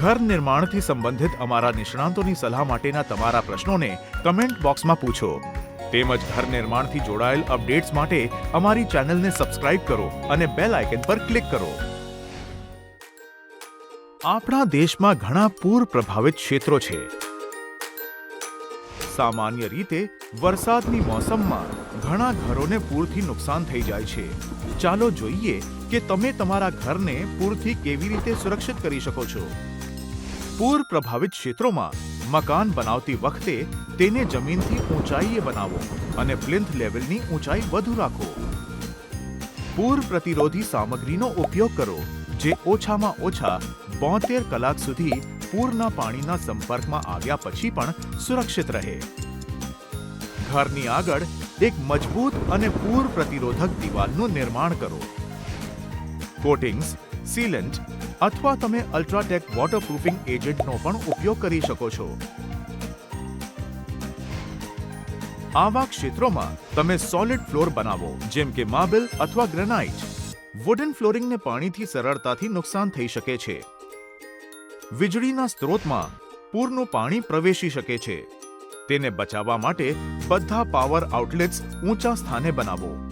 ઘર નિર્માણથી સંબંધિત અમારા નિષ્ણાંતોની સલાહ માટેના તમારા પ્રશ્નોને કમેન્ટ બોક્સમાં પૂછો. તેમજ ઘર નિર્માણથી જોડાયેલ અપડેટ્સ માટે અમારી ચેનલને સબસ્ક્રાઇબ કરો અને બેલ આઇકન પર ક્લિક કરો. આપણા દેશમાં ઘણા પૂર પ્રભાવિત ક્ષેત્રો છે. સામાન્ય રીતે, વરસાદની મોસમમાં ઘણા ઘરોને પૂરથી નુકસાન થઈ જાય છે. ચાલો જોઈએ કે તમે તમારા ઘરને પૂરથી કેવી રીતે સુરક્ષિત કરી શકો છો. પૂર પ્રભાવિત ક્ષેત્રોમાં મકાન બનાવતી વખતે તેને જમીનથી ઊંચાઈએ બનાવો અને પ્લિન્થ લેવલની ઊંચાઈ વધુ રાખો. પૂર પ્રતિરોધી સામગ્રીનો ઉપયોગ કરો, જે ઓછામાં ઓછા બોતેર કલાક સુધી પૂરના પાણીના સંપર્કમાં આવ્યા પછી પણ સુરક્ષિત રહે. ઘરની આગળ એક મજબૂત અને પૂર પ્રતિરોધક દિવાલનું નિર્માણ કરો. કોટિંગ્સ, સીલન્ટ અથવા તમે અલ્ટ્રાટેક વોટરપ્રૂફિંગ એજન્ટનો પણ ઉપયોગ કરી શકો છો. આવા ક્ષેત્રોમાં તમે સોલિડ ફ્લોર બનાવો, જેમ કે માર્બલ અથવા ગ્રેનાઇટ વુડન ફ્લોરિંગને પાણીથી સરળતાથી નુકસાન થઈ શકે છે. વીજળીના સ્ત્રોતમાં પૂરનું પાણી પ્રવેશી શકે છે. તેને બચાવવા માટે બધા પાવર આઉટલેટ્સ ઊંચા સ્થાને બનાવો.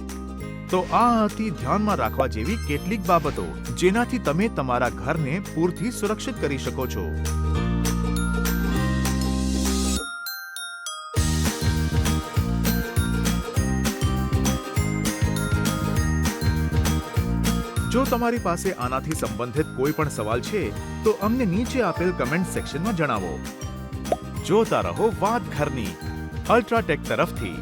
તો આ હતી ધ્યાનમાં રાખવા જેવી કેટલીક બાબતો, જેનાથી તમે તમારા ઘરને પૂરથી સુરક્ષિત કરી શકો છો. જો તમારી પાસે આનાથી સંબંધિત કોઈ પણ સવાલ છે, તો અમને નીચે આપેલ કમેન્ટ સેક્શનમાં જણાવો. જોતા રહો વાત ઘરની. અલ્ટ્રાટેક તરફથી.